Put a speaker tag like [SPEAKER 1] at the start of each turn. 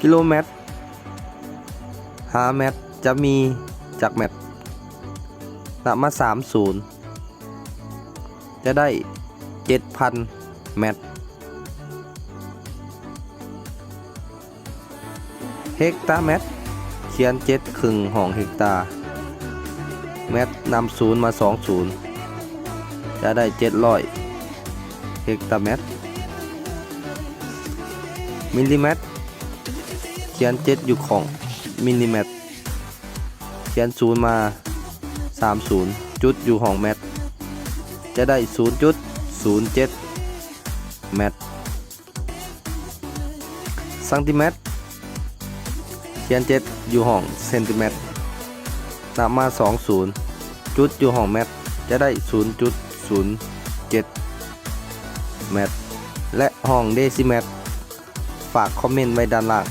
[SPEAKER 1] กิโลเมตรหาเมตรจะมีจากเมตรนับมา30 จะได้ 7,000เมตรเฮกตาร์เมตรเขียนเจ็ดครึ่งห้องเฮกตาร์เมตรนำศูนย์มาสองศูนย์จะได้เจ็ดร้อยเฮกตาร์เมตรมิลลิเมตร ขียนเจ็ดอยู่ของมิลลิเมตรเขียนศูนย์มาสามศูนย์จุดอยู่ห้องเมตรจะได้ศูนย์จุดศูนย์เจ็ดเมตรซนติเมตรเขียนเจ็ดอยู่ห้องเซนติเมตรนับมาสองศูนย์จุดอยู่ห้องเมตรจะได้ศูนย์จุดศูนย์เจ็ดเมตร และห้องเดซิเมตร ฝากคอมเมนต์ไว้ด้านล่าง